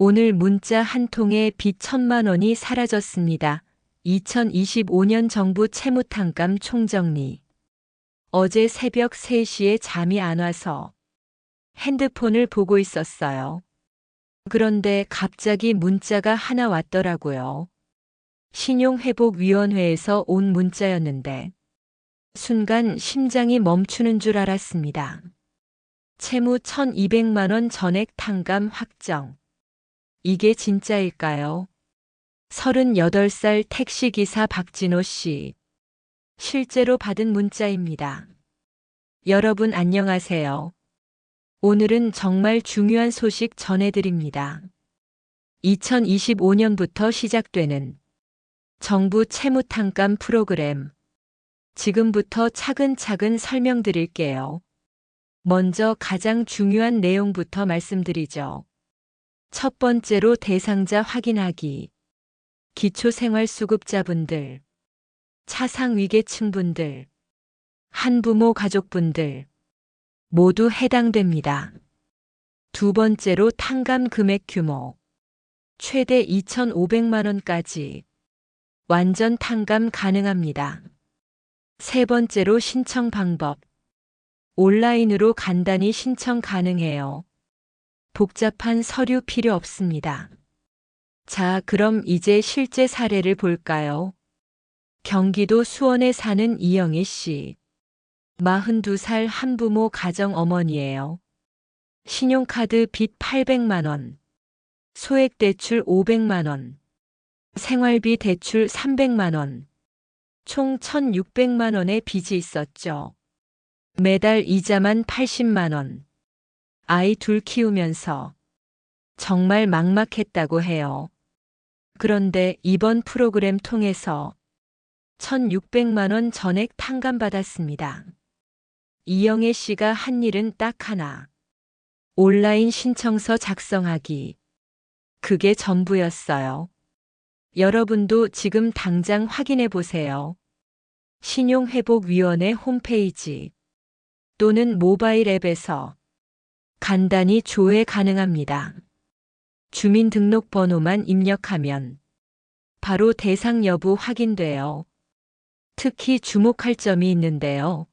오늘 문자 한 통에 빚 천만 원이 사라졌습니다. 2025년 정부 채무탕감 총정리. 어제 새벽 3시에 잠이 안 와서 핸드폰을 보고 있었어요. 그런데 갑자기 문자가 하나 왔더라고요. 신용회복위원회에서 온 문자였는데 순간 심장이 멈추는 줄 알았습니다. 채무 1200만 원 전액 탕감 확정. 이게 진짜일까요? 38살 택시기사 박진호 씨. 실제로 받은 문자입니다. 여러분 안녕하세요. 오늘은 정말 중요한 소식 전해드립니다. 2025년부터 시작되는 정부 채무 탕감 프로그램. 지금부터 차근차근 설명드릴게요. 먼저 가장 중요한 내용부터 말씀드리죠. 첫 번째로 대상자 확인하기. 기초생활수급자분들, 차상위계층분들, 한부모 가족분들 모두 해당됩니다. 두 번째로 탕감 금액 규모. 최대 2,500만 원까지 완전 탕감 가능합니다. 세 번째로 신청 방법. 온라인으로 간단히 신청 가능해요. 복잡한 서류 필요 없습니다. 자, 그럼 이제 실제 사례를 볼까요? 경기도 수원에 사는 이영희 씨. 42살 한부모 가정 어머니예요. 신용카드 빚 800만원. 소액대출 500만원. 생활비 대출 300만원. 총 1600만원의 빚이 있었죠. 매달 이자만 80만원. 아이 둘 키우면서 정말 막막했다고 해요. 그런데 이번 프로그램 통해서 1600만원 전액 탕감받았습니다. 이영애 씨가 한 일은 딱 하나. 온라인 신청서 작성하기. 그게 전부였어요. 여러분도 지금 당장 확인해 보세요. 신용회복위원회 홈페이지 또는 모바일 앱에서 간단히 조회 가능합니다. 주민등록번호만 입력하면 바로 대상 여부 확인돼요. 특히 주목할 점이 있는데요.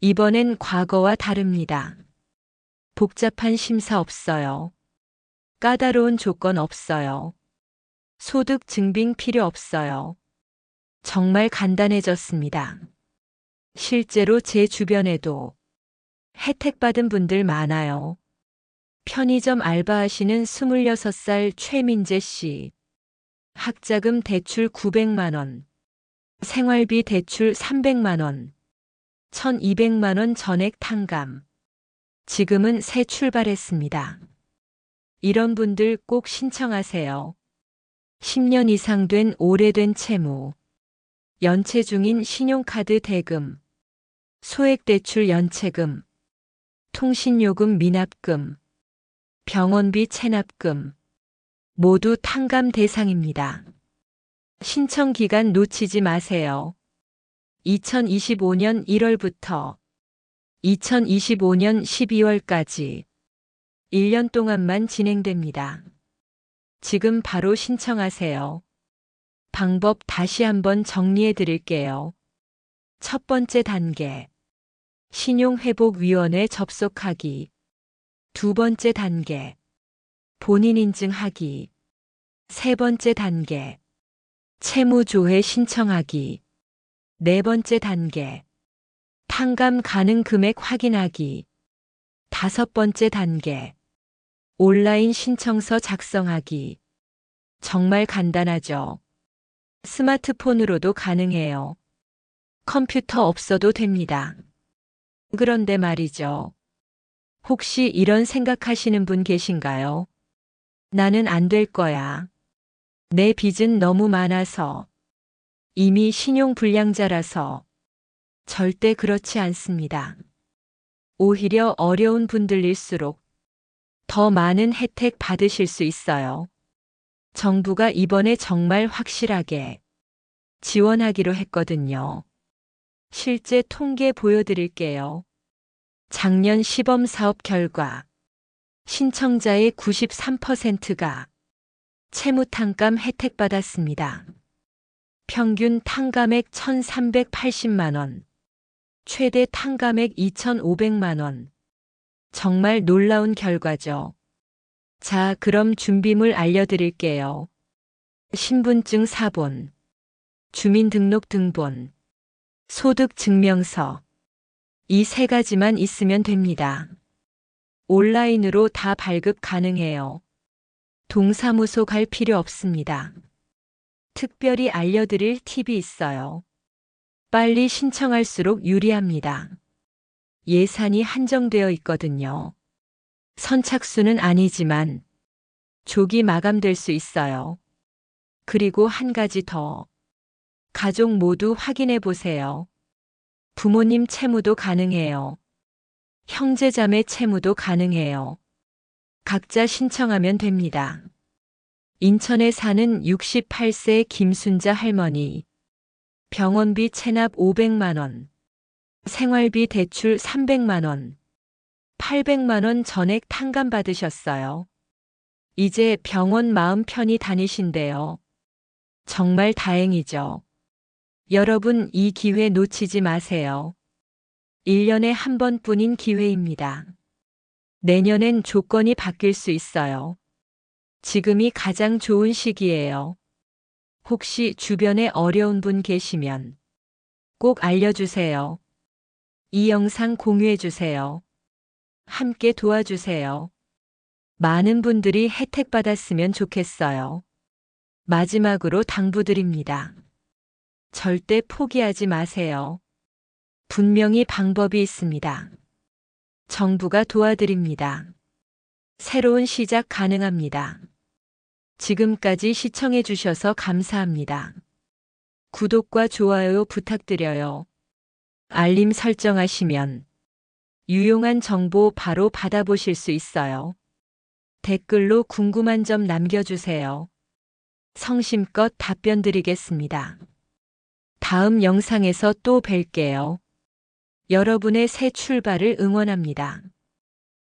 이번엔 과거와 다릅니다. 복잡한 심사 없어요. 까다로운 조건 없어요. 소득 증빙 필요 없어요. 정말 간단해졌습니다. 실제로 제 주변에도 혜택 받은 분들 많아요. 편의점 알바하시는 26살 최민재 씨. 학자금 대출 900만원. 생활비 대출 300만원. 1200만원 전액 탕감. 지금은 새 출발했습니다. 이런 분들 꼭 신청하세요. 10년 이상 된 오래된 채무. 연체 중인 신용카드 대금. 소액대출 연체금. 통신요금 미납금. 병원비 체납금 모두 탕감 대상입니다. 신청 기간 놓치지 마세요. 2025년 1월부터 2025년 12월까지 1년 동안만 진행됩니다. 지금 바로 신청하세요. 방법 다시 한번 정리해 드릴게요. 첫 번째 단계. 신용회복위원회 접속하기. 두 번째 단계. 본인 인증하기. 세 번째 단계. 채무조회 신청하기. 네 번째 단계. 탕감 가능 금액 확인하기. 다섯 번째 단계. 온라인 신청서 작성하기. 정말 간단하죠. 스마트폰으로도 가능해요. 컴퓨터 없어도 됩니다. 그런데 말이죠. 혹시 이런 생각하시는 분 계신가요? 나는 안 될 거야. 내 빚은 너무 많아서. 이미 신용불량자라서. 절대 그렇지 않습니다. 오히려 어려운 분들일수록 더 많은 혜택 받으실 수 있어요. 정부가 이번에 정말 확실하게 지원하기로 했거든요. 실제 통계 보여드릴게요. 작년 시범 사업 결과 신청자의 93%가 채무 탕감 혜택 받았습니다. 평균 탕감액 1,380만 원, 최대 탕감액 2,500만 원. 정말 놀라운 결과죠. 자, 그럼 준비물 알려드릴게요. 신분증 사본, 주민등록 등본, 소득증명서. 이 세 가지만 있으면 됩니다. 온라인으로 다 발급 가능해요. 동사무소 갈 필요 없습니다. 특별히 알려드릴 팁이 있어요. 빨리 신청할수록 유리합니다. 예산이 한정되어 있거든요. 선착순은 아니지만 조기 마감될 수 있어요. 그리고 한 가지 더. 가족 모두 확인해 보세요. 부모님 채무도 가능해요. 형제자매 채무도 가능해요. 각자 신청하면 됩니다. 인천에 사는 68세 김순자 할머니. 병원비 체납 500만원. 생활비 대출 300만원. 800만원 전액 탕감 받으셨어요. 이제 병원 마음 편히 다니신대요. 정말 다행이죠. 여러분 이 기회 놓치지 마세요. 1년에 한 번뿐인 기회입니다. 내년엔 조건이 바뀔 수 있어요. 지금이 가장 좋은 시기예요. 혹시 주변에 어려운 분 계시면 꼭 알려주세요. 이 영상 공유해주세요. 함께 도와주세요. 많은 분들이 혜택 받았으면 좋겠어요. 마지막으로 당부드립니다. 절대 포기하지 마세요. 분명히 방법이 있습니다. 정부가 도와드립니다. 새로운 시작 가능합니다. 지금까지 시청해 주셔서 감사합니다. 구독과 좋아요 부탁드려요. 알림 설정하시면 유용한 정보 바로 받아보실 수 있어요. 댓글로 궁금한 점 남겨주세요. 성심껏 답변 드리겠습니다. 다음 영상에서 또 뵐게요. 여러분의 새 출발을 응원합니다.